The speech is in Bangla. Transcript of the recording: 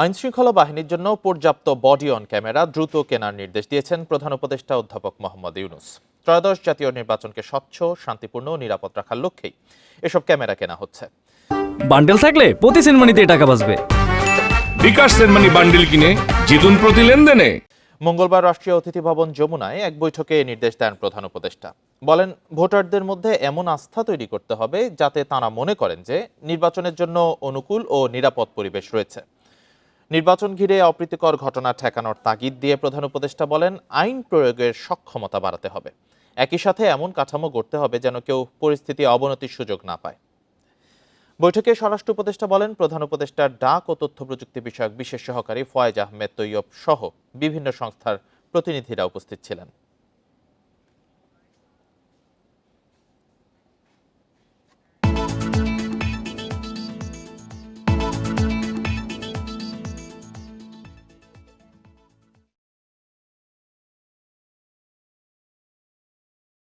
আইন শৃঙ্খলা বাহিনীর জন্য পর্যাপ্ত বডি অন ক্যামেরা দ্রুত কেনার নির্দেশ দিয়েছেন প্রধান উপদেষ্টা অধ্যাপক মোহাম্মদ ইউনুস। ত্রয়োদশ জাতীয় নির্বাচনকে স্বচ্ছ শান্তিপূর্ণ ও নিরাপদ রাখার লক্ষ্যেই এসব ক্যামেরা কেনা হচ্ছে। বান্ডেল থাকলে প্রতি সেনমানিতে টাকা বাঁচবে। বিকাশ সেনমানি বান্ডিল কিনে জিতুন প্রতি লেনদেনে। মঙ্গলবার রাষ্ট্রীয় অতিথি ভবন যমুনায় এক বৈঠকে নির্দেশ দেন প্রধান উপদেষ্টা। বলেন ভোটারদের মধ্যে এমন আস্থা তৈরি করতে হবে যাতে তারা মনে করেন যে নির্বাচনের জন্য অনুকূল ও নিরাপদ পরিবেশ রয়েছে। নির্বাচন ঘিরে অপ্রীতিকর ঘটনা ঠেকানোর তাগিদ দিয়ে প্রধান উপদেষ্টা বলেন, আইন প্রয়োগের সক্ষমতা বাড়াতে হবে। একই সাথে এমন কাঠামো গড়তে হবে যেন কেউ পরিস্থিতি অবনতির সুযোগ না পায়। বৈঠকে স্বরাষ্ট্র উপদেষ্টা বলেন, প্রধান উপদেষ্টার ডাক ও তথ্য প্রযুক্তি বিষয়ক বিশেষ সহকারী ফয়েজ আহমেদ তৈয়ব সহ বিভিন্ন সংস্থার প্রতিনিধিরা উপস্থিত ছিলেন।